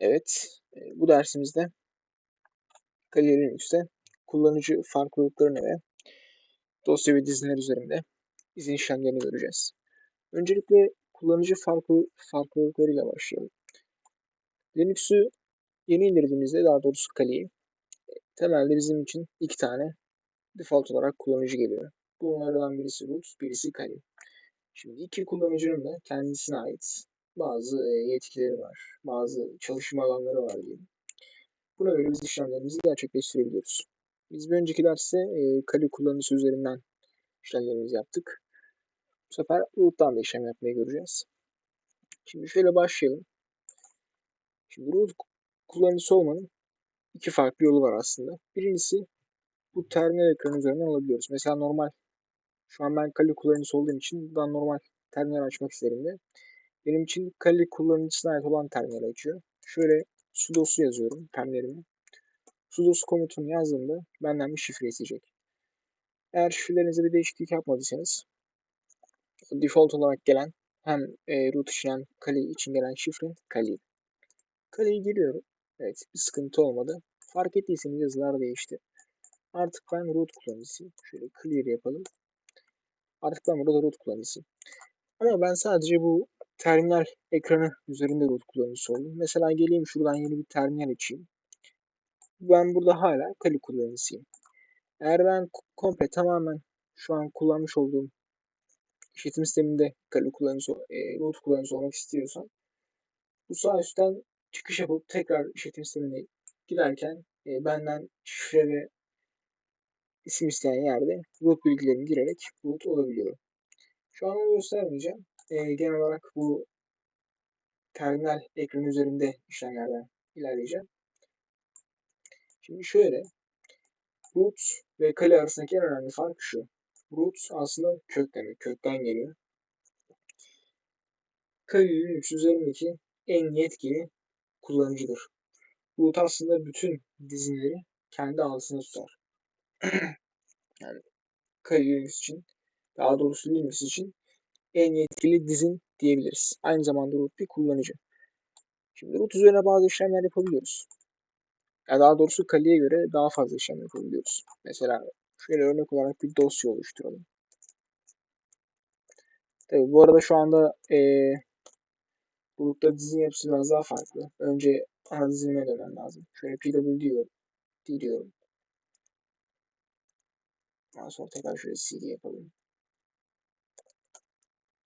Evet, e, bu dersimizde Kali Linux'te kullanıcı farklılıklarını ve dosya ve diziler üzerinde izin işlemlerini göreceğiz. Öncelikle kullanıcı farklı farklılıklarıyla başlayalım. Linux'u yeni indirdiğimizde daha doğrusu Kali'yi temelde bizim için iki tane default olarak kullanıcı geliyor. Bunlardan birisi root, birisi Kali. Şimdi iki kullanıcının da kendisine ait bazı e, yetkileri var, bazı çalışma alanları var diyelim. Buna göre biz işlemlerimizi gerçekleştirebiliyoruz. Biz bir önceki derste e, Kali kullanıcısı üzerinden işlemlerimizi yaptık. Bu sefer root'tan da işlem yapmayı göreceğiz. Şimdi şöyle başlayalım. Şimdi root kullanıcısı olmanın iki farklı yolu var aslında. Birincisi bu terminal ekranı üzerinden alabiliyoruz. Mesela normal şu an ben Kali kullanıcısı olduğum için buradan normal terminal açmak isterim de. Benim için Kali kullanıcısına ait olan terminal açıyor. Şöyle sudosu yazıyorum terminalime. Sudosu komutunu yazdığımda benden bir şifre isteyecek. Eğer şifrelerinize bir değişiklik yapmadıysanız default olarak gelen hem e, root için hem Kali için gelen şifre Kali. Kali'ye giriyorum. Evet bir sıkıntı olmadı. Fark ettiyseniz yazılar değişti. Artık ben root kullanıcısıyım. Şöyle clear yapalım. Artık ben burada root kullanıcısıyım. Ama ben sadece bu terminal ekranı üzerinde root kullanıcısı oldum. Mesela geleyim şuradan yeni bir terminal açayım. Ben burada hala Kali kullanıcısıyım. Eğer ben komple tamamen şu an kullanmış olduğum işletim sisteminde Kali kullanıcısı, e, root kullanıcısı olmak istiyorsam bu sağ üstten çıkış yapıp tekrar işletim sistemine giderken e, benden şifre ve isim isteyen yerde root bilgilerimi girerek root olabiliyorum. Şu an onu göstermeyeceğim. E, genel olarak bu terminal ekranı üzerinde işlemlerden ilerleyeceğim. Şimdi şöyle root ve kali arasındaki en önemli fark şu. Root aslında kök demek. Kökten geliyor. Kali Linux üzerindeki en yetkili kullanıcıdır. Root aslında bütün dizinleri kendi altında tutar. yani Kali Linux için daha doğrusu Linux için en yetkili dizin diyebiliriz. Aynı zamanda root bir kullanıcı. Şimdi root üzerine bazı işlemler yapabiliyoruz. Ya daha doğrusu Kali'ye göre daha fazla işlem yapabiliyoruz. Mesela şöyle örnek olarak bir dosya oluşturalım. Tabi bu arada şu anda ee, bulutta dizinin yapısı biraz daha farklı. Önce ana dizilime dönmem lazım. Şöyle pwd diyorum. Diyorum. Daha sonra tekrar şöyle cd yapalım.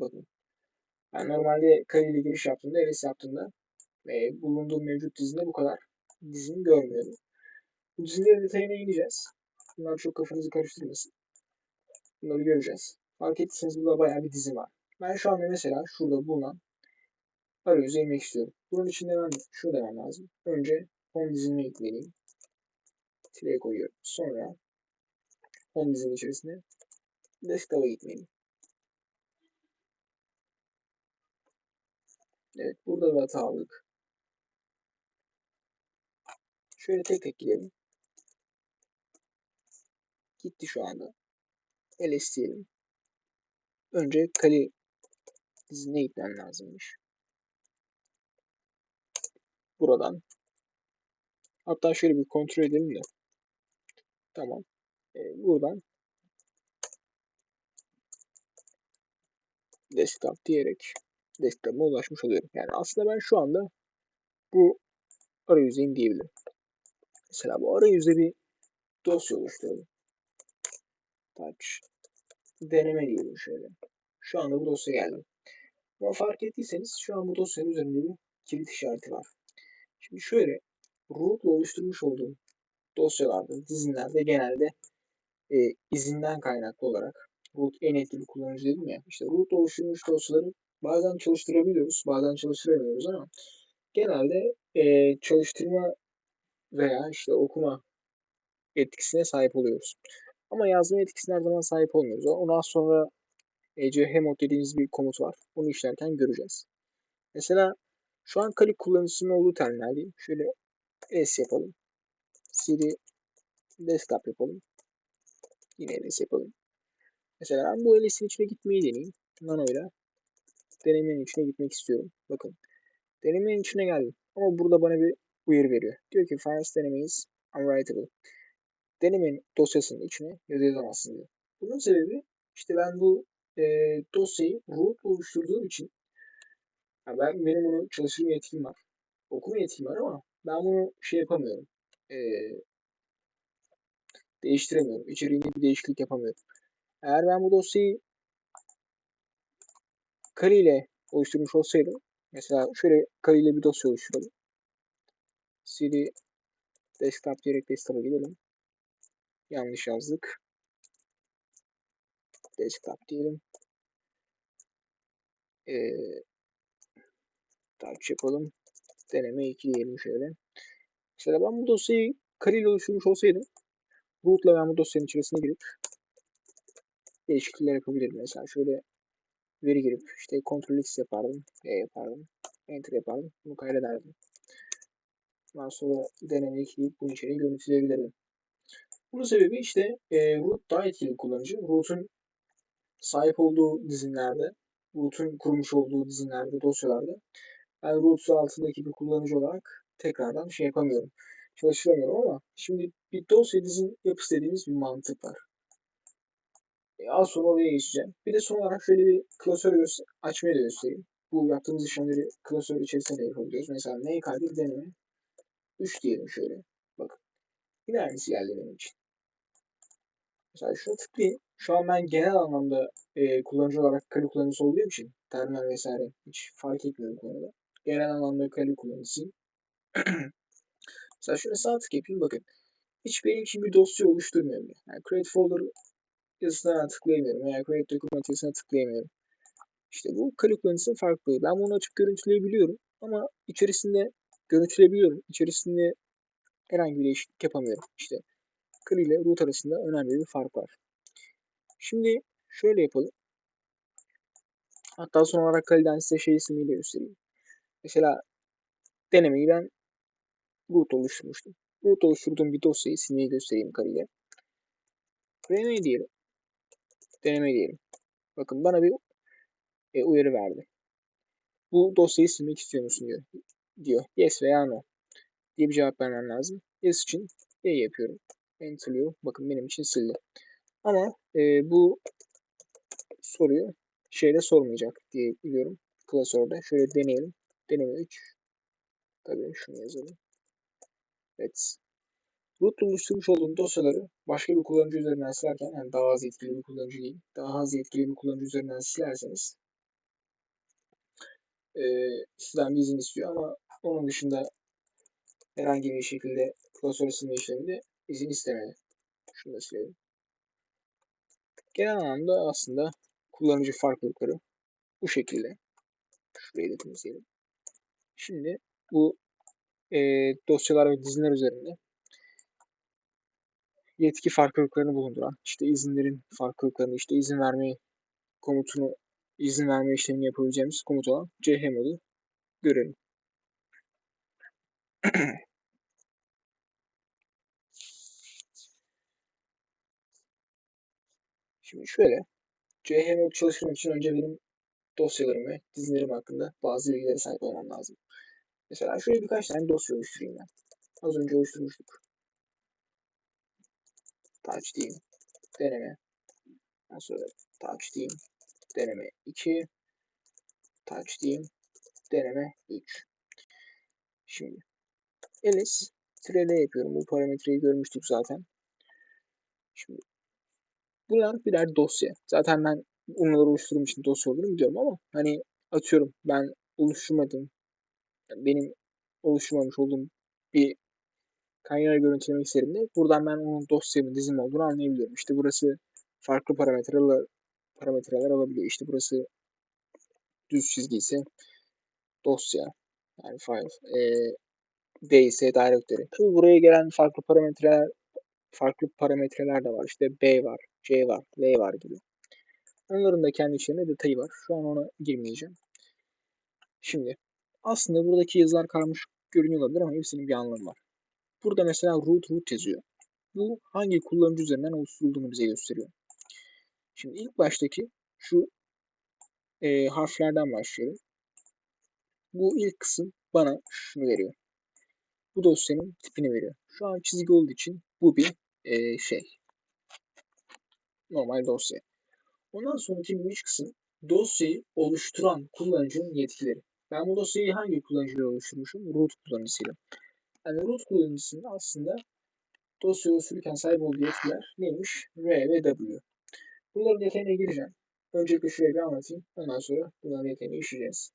Bakın. Ben normalde ile giriş yaptığımda, ls yaptığımda ve bulunduğum mevcut dizinde bu kadar dizini görmüyorum. Bu dizilerin detayına ineceğiz. Bunlar çok kafanızı karıştırmasın. Bunları göreceğiz. Fark ettiyseniz burada bayağı bir dizi var. Ben şu anda mesela şurada bulunan arayüze inmek istiyorum. Bunun için de ben şunu demem lazım. Önce home dizime gitmeliyim. Tire koyuyorum. Sonra home dizinin içerisine desktop'a gitmeliyim. Evet burada bir hata aldık. Şöyle tek tek gidelim. Gitti şu anda. ls diyelim. Önce Kali dizine gitmem lazımmış. Buradan. Hatta şöyle bir kontrol edelim de. Tamam. Ee, buradan desktop diyerek desktop'a ulaşmış oluyorum. Yani aslında ben şu anda bu arayüzeyim diyebilirim. Mesela bu arayüzde bir dosya oluşturalım. Touch deneme diyelim şöyle. Şu anda bu dosya geldi. Ama fark ettiyseniz şu an bu dosyanın üzerinde bir kilit işareti var. Şimdi şöyle root ile oluşturmuş olduğum dosyalarda, dizinlerde genelde e, izinden kaynaklı olarak root en etkili kullanıcı dedim ya. İşte root oluşturmuş dosyaları bazen çalıştırabiliyoruz, bazen çalıştıramıyoruz ama genelde e, çalıştırma veya işte okuma etkisine sahip oluyoruz. Ama yazma etkisine her zaman sahip olmuyoruz. Ondan sonra echmod dediğimiz bir komut var. Onu işlerken göreceğiz. Mesela şu an Kali kullanıcısının olduğu terminal. Şöyle S yapalım. Siri desktop yapalım. Yine S yapalım. Mesela ben bu LS'in içine gitmeyi deneyeyim. Nano ile denemenin içine gitmek istiyorum. Bakın. Denemenin içine geldim. Ama burada bana bir uyarı veriyor. Diyor ki files denemeyiz unwritable. Denemenin dosyasının içine yazamazsın diyor. Bunun sebebi işte ben bu e, dosyayı root oluşturduğum için yani ben benim bunu çalıştırma yetkim var. Okuma yetkim var ama ben bunu şey yapamıyorum. E, değiştiremiyorum. İçeriğinde bir değişiklik yapamıyorum. Eğer ben bu dosyayı Kali ile oluşturmuş olsaydım mesela şöyle Kali ile bir dosya oluşturalım. cd desktop diyerek desktop'a gidelim. Yanlış yazdık. Desktop diyelim. Ee, touch yapalım. Deneme 2 diyelim şöyle. Mesela ben bu dosyayı Kali ile oluşturmuş olsaydım root'la ben bu dosyanın içerisine girip değişiklikler yapabilirim. Mesela şöyle veri girip işte Ctrl X yapardım, E yapardım, Enter yapardım. Bunu kaydederdim. Ondan sonra deneme ekleyip bunun içeriğini görüntüleyebilirdim. Bunun sebebi işte e, root daha etkili kullanıcı. Root'un sahip olduğu dizinlerde, root'un kurmuş olduğu dizinlerde, dosyalarda ben root altındaki bir kullanıcı olarak tekrardan şey yapamıyorum. Çalıştıramıyorum ama şimdi bir dosya dizin yapısı dediğimiz bir mantık var. E, az sonra oraya geçeceğim. Bir de son olarak şöyle bir klasör açmayı da göstereyim. Bu yaptığımız işlemleri klasör içerisinde de yapabiliyoruz. Mesela ne kaydet deneme 3 diyelim şöyle. Bakın. Yine aynısı geldi benim için. Mesela şuna tıklayayım. Şu an ben genel anlamda e, kullanıcı olarak Kali kullanıcısı olduğum için terminal vesaire hiç fark etmiyor bu konuda. Genel anlamda Kali kullanıcısıyım. Mesela şöyle sağ tık yapayım bakın. Hiç benim için bir dosya oluşturmuyorum. Yani create folder yazısına tıklayamıyorum veya create document tıklayamıyorum. İşte bu Kali kullanıcısının farklı. Ben bunu açıp görüntüleyebiliyorum ama içerisinde görüntüleyebiliyorum. İçerisinde herhangi bir değişiklik yapamıyorum. İşte Kali ile root arasında önemli bir fark var. Şimdi şöyle yapalım. Hatta son olarak Kali'den size şey ismiyle göstereyim. Mesela denemeyi ben root oluşturmuştum. Root oluşturduğum bir dosyayı silmeyi göstereyim Kali'yle. Deneme diyelim. Deneme diyelim. Bakın bana bir e, uyarı verdi. Bu dosyayı silmek istiyor musun diyor. diyor. Yes veya no diye bir cevap vermem lazım. Yes için Y yapıyorum. Enter'lıyor. Bakın benim için sildi. Ama e, bu soruyu şeyde sormayacak diye biliyorum. Klasörde. Şöyle deneyelim. Deneme 3. Tabii şunu yazalım. Evet. Root oluşturmuş olduğum dosyaları başka bir kullanıcı üzerinden silerken, yani daha az etkili bir kullanıcı değil, daha az etkili bir kullanıcı üzerinden silerseniz e, sizden bir izin istiyor ama onun dışında herhangi bir şekilde klasör silme işleminde izin istemedi. Şunu da silelim. Genel anlamda aslında kullanıcı farklılıkları bu şekilde. Şurayı da temizleyelim. Şimdi bu e, dosyalar ve diziler üzerinde yetki farklılıklarını bulunduran, işte izinlerin farklılıklarını, işte izin verme komutunu, izin verme işlemini yapabileceğimiz komut olan chmod'u görelim. Şimdi şöyle, chmod çalıştırmak için önce benim dosyalarım ve dizilerim hakkında bazı bilgilere sahip olmam lazım. Mesela şöyle birkaç tane dosya oluşturayım ben. Az önce oluşturmuştuk. Touch diyeyim. Deneme. Ondan sonra touch diyeyim. Deneme 2. Touch diyeyim. Deneme 3. Şimdi ls tire yapıyorum. Bu parametreyi görmüştük zaten. Şimdi bunlar birer dosya. Zaten ben onları oluşturduğum için dosya olduğunu biliyorum ama hani atıyorum ben oluşturmadım. Benim oluşturmamış olduğum bir kaynağı görüntülemek istediğimde buradan ben onun dosyamın dizim olduğunu anlayabiliyorum. İşte burası farklı parametreler parametreler alabiliyor. İşte burası düz çizgi ise dosya yani file e, D ise directory. Tabii buraya gelen farklı parametreler farklı parametreler de var. İşte B var, C var, L var gibi. Onların da kendi içinde detayı var. Şu an ona girmeyeceğim. Şimdi aslında buradaki yazılar karmış görünüyor olabilir ama hepsinin bir anlamı var. Burada mesela root root yazıyor. Bu hangi kullanıcı üzerinden oluşturulduğunu bize gösteriyor. Şimdi ilk baştaki şu e, harflerden başlayalım. Bu ilk kısım bana şunu veriyor. Bu dosyanın tipini veriyor. Şu an çizgi olduğu için bu bir e, şey. Normal dosya. Ondan sonraki bir üç kısım dosyayı oluşturan kullanıcının yetkileri. Ben bu dosyayı hangi kullanıcıyla oluşturmuşum? Root kullanıcısıyla. Yani root kullanıcısının aslında dosya oluştururken sahip olduğu yetkiler neymiş? R ve W. Bunların detayına gireceğim. Öncelikle şuraya bir anlatayım. Ondan sonra bunların detayını işleyeceğiz.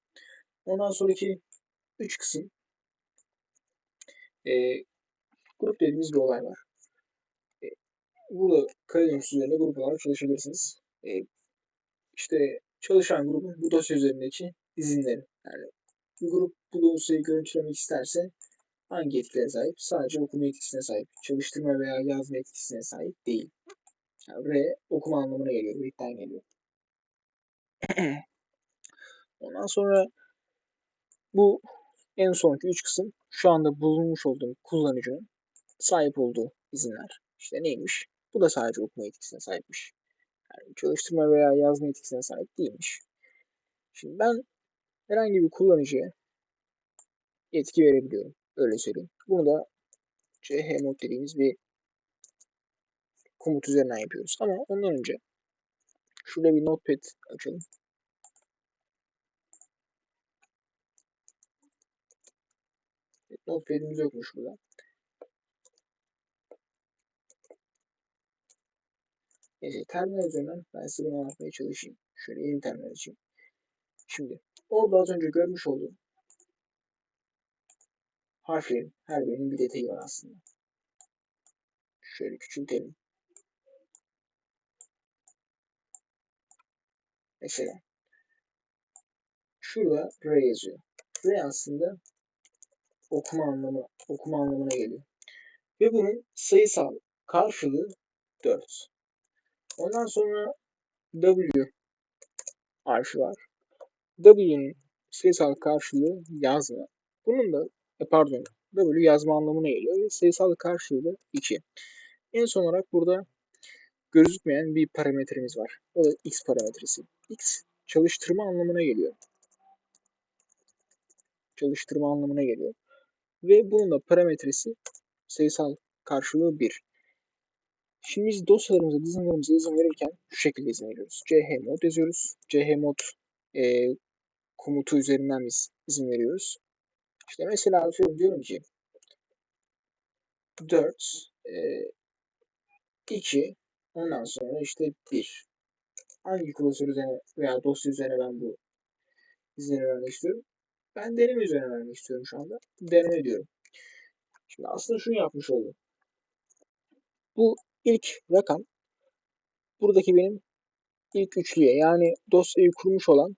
Ondan sonraki üç kısım e, grup dediğimiz bir olay var. E, burada Kaledonius üzerinde grup olarak çalışabilirsiniz. E, işte çalışan grubun bu dosya üzerindeki izinleri. Yani bir grup bu dosyayı görüntülemek isterse hangi yetkilere sahip? Sadece okuma yetkisine sahip. Çalıştırma veya yazma yetkisine sahip değil. Yani R okuma anlamına geliyor. Read'den geliyor. Ondan sonra bu en sonki üç kısım şu anda bulunmuş olduğum kullanıcının sahip olduğu izinler. İşte neymiş? Bu da sadece okuma yetkisine sahipmiş. Yani çalıştırma veya yazma yetkisine sahip değilmiş. Şimdi ben herhangi bir kullanıcıya yetki verebiliyorum. Öyle söyleyeyim. Bunu da chmod dediğimiz bir komut üzerinden yapıyoruz. Ama ondan önce şurada bir notepad açalım. Notepad'imiz yokmuş burada. Neyse terminal üzerinden ben size bunu anlatmaya çalışayım. Şöyle yeni terminal açayım. Şimdi orada az önce görmüş olduğum harflerin her birinin bir detayı var aslında. Şöyle küçültelim. Mesela şurada R yazıyor. R aslında okuma anlamı okuma anlamına geliyor. Ve bunun sayısal karşılığı 4. Ondan sonra W harfi var. W'nin sayısal karşılığı yazma. Bunun da e pardon W yazma anlamına geliyor ve sayısal karşılığı da 2. En son olarak burada gözükmeyen bir parametremiz var. O da x parametresi. x çalıştırma anlamına geliyor. Çalıştırma anlamına geliyor. Ve bunun da parametresi sayısal karşılığı 1. Şimdi biz dosyalarımıza, dizinlerimize izin verirken şu şekilde izin veriyoruz. chmod yazıyoruz. chmod e, komutu üzerinden biz izin veriyoruz. İşte mesela diyorum ki 4 e, 2 ondan sonra işte 1 hangi klasör üzerine veya dosya üzerine ben bu izinleri vermek istiyorum? Ben deneme üzerine vermek istiyorum şu anda. Deneme diyorum. Şimdi aslında şunu yapmış oldum. Bu ilk rakam buradaki benim ilk üçlüye yani dosyayı kurmuş olan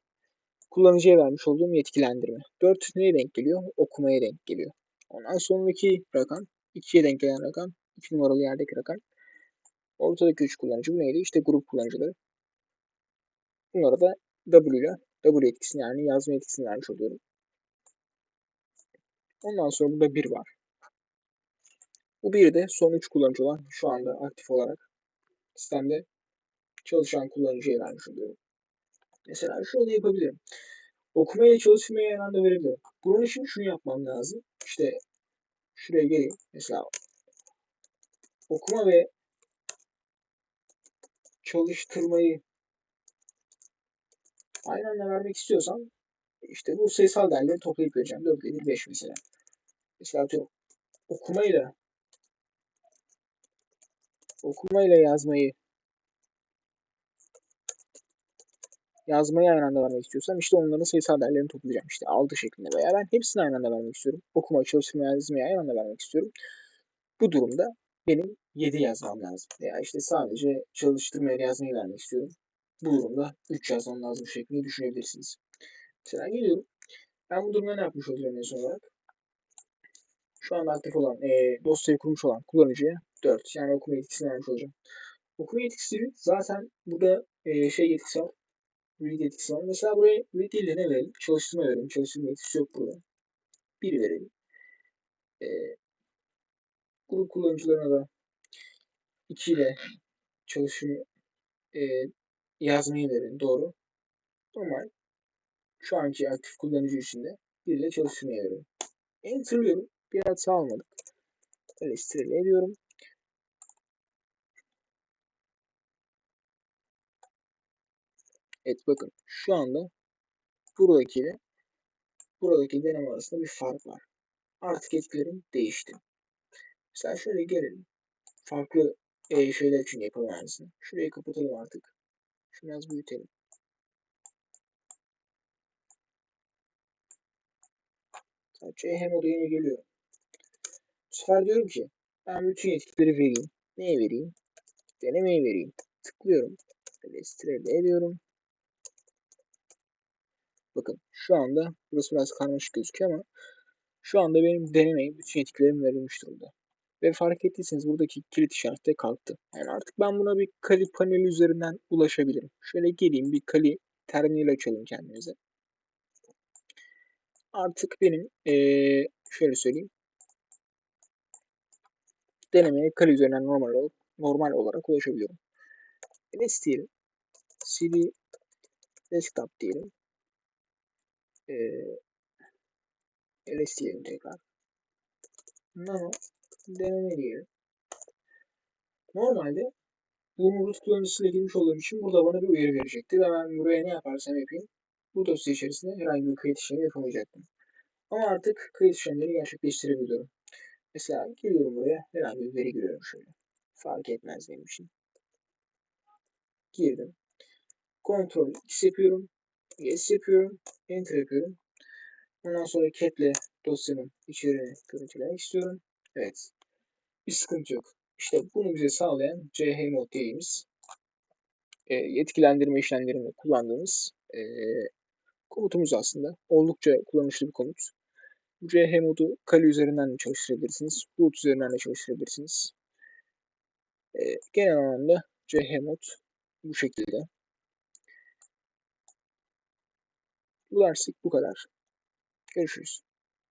kullanıcıya vermiş olduğum yetkilendirme. 4 neye denk geliyor? Okumaya denk geliyor. Ondan sonraki rakam 2'ye denk gelen rakam 2 numaralı yerdeki rakam. Ortadaki 3 kullanıcı bu neydi? İşte grup kullanıcıları. Bunlara da W ile W etkisini yani yazma etkisini vermiş oluyorum. Ondan sonra burada 1 var. Bu bir de son 3 kullanıcı olan şu anda aktif olarak sistemde çalışan kullanıcıya vermiş oluyorum. Mesela şunu yapabilirim. Okuma ile çalışmaya aynı anda verebilirim. Bunun için şunu yapmam lazım. İşte şuraya geleyim. Mesela okuma ve çalıştırmayı aynı anda vermek istiyorsam işte bu sayısal değerleri toplayıp vereceğim. 4 ile 5 mesela. Mesela atıyorum okumayla okumayla yazmayı yazmayı aynı anda vermek istiyorsam işte onların sayısal değerlerini toplayacağım. İşte 6 şeklinde veya ben hepsini aynı anda vermek istiyorum. Okuma, çalıştırma, yazmayı aynı anda vermek istiyorum. Bu durumda benim 7 yazmam lazım. Veya işte sadece çalıştırma ile yazmayı vermek istiyorum. Bu durumda 3 yazmam lazım şeklinde düşünebilirsiniz. Mesela geliyorum. Ben bu durumda ne yapmış olacağım en son olarak? Şu anda aktif olan, e, dosyayı kurmuş olan kullanıcıya 4. Yani okuma yetkisini vermiş olacağım. Okuma yetkisi zaten burada e, şey yetkisi var. Read yetkisi var. Mesela buraya read değil de ne verelim? Çalıştırma verelim. Çalıştırma yetkisi yok burada. 1 verelim. E, grup kullanıcılarına da 2 ile çalışımı e, yazmayı verin. Doğru. Normal. Şu anki aktif kullanıcı içinde 1 ile çalıştırmaya veriyorum. Enter'lıyorum. Bir hata almadık. Eleştirili ediyorum. Evet bakın şu anda buradaki buradaki deneme arasında bir fark var. Artık etkilerim değişti. Mesela şöyle gelelim. Farklı e, şeyler için yapalım. Şurayı kapatalım artık. Şunu biraz büyütelim. Sadece hem odaya geliyorum. Bu sefer diyorum ki ben bütün yetkileri vereyim. Neye vereyim? Denemeye vereyim. Tıklıyorum. Eleştireli ediyorum. Bakın şu anda burası biraz karmaşık gözüküyor ama şu anda benim denemeye bütün yetkilerim verilmiş durumda. Ve fark ettiyseniz buradaki kilit işareti de kalktı. Yani artık ben buna bir Kali paneli üzerinden ulaşabilirim. Şöyle geleyim bir Kali terminal açalım kendimize. Artık benim ee, şöyle söyleyeyim. Denemeye Kali üzerinden normal olarak, normal olarak ulaşabiliyorum. LS diyelim. CD desktop diyelim. Ee, LS diyelim tekrar. Nano deneme diyelim. Normalde bunu root kullanıcısıyla girmiş olduğum için burada bana bir uyarı verecekti ve ben buraya ne yaparsam yapayım bu dosya içerisinde herhangi bir kayıt işlemi yapamayacaktım. Ama artık kayıt işlemleri gerçekleştirebiliyorum. Mesela geliyorum buraya herhangi bir veri giriyorum şöyle. Fark etmez benim için. Girdim. Ctrl X yapıyorum. Yes yapıyorum. Enter yapıyorum. Ondan sonra catle dosyanın içeriğini görüntülemek istiyorum. Evet. Bir sıkıntı yok. İşte bunu bize sağlayan chmod dediğimiz e, yetkilendirme işlemlerinde kullandığımız e, komutumuz aslında. Oldukça kullanışlı bir komut. Bu chmod'u Kali üzerinden de çalıştırabilirsiniz. Root üzerinden de çalıştırabilirsiniz. E, genel anlamda chmod bu şekilde. Bu derslik bu kadar. Görüşürüz.